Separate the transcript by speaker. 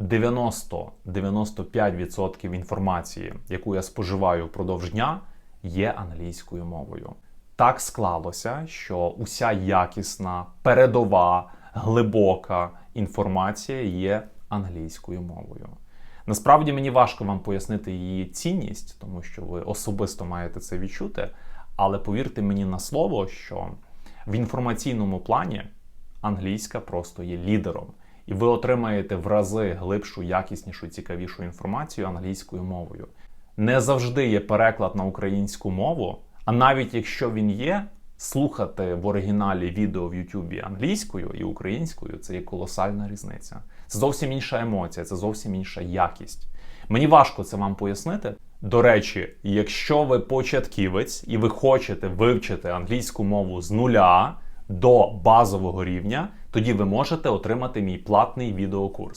Speaker 1: 90-95% інформації, яку я споживаю впродовж дня, є англійською мовою. Так склалося, що уся якісна, передова, глибока інформація є англійською мовою. Насправді мені важко вам пояснити її цінність, тому що ви особисто маєте це відчути. Але повірте мені на слово, що в інформаційному плані англійська просто є лідером, і ви отримаєте в рази глибшу, якіснішу, цікавішу інформацію англійською мовою. Не завжди є переклад на українську мову, а навіть якщо він є, слухати в оригіналі відео в Ютубі англійською і українською це є колосальна різниця. Це зовсім інша емоція, це зовсім інша якість. Мені важко це вам пояснити. До речі, якщо ви початківець і ви хочете вивчити англійську мову з нуля до базового рівня, тоді ви можете отримати мій платний відеокурс.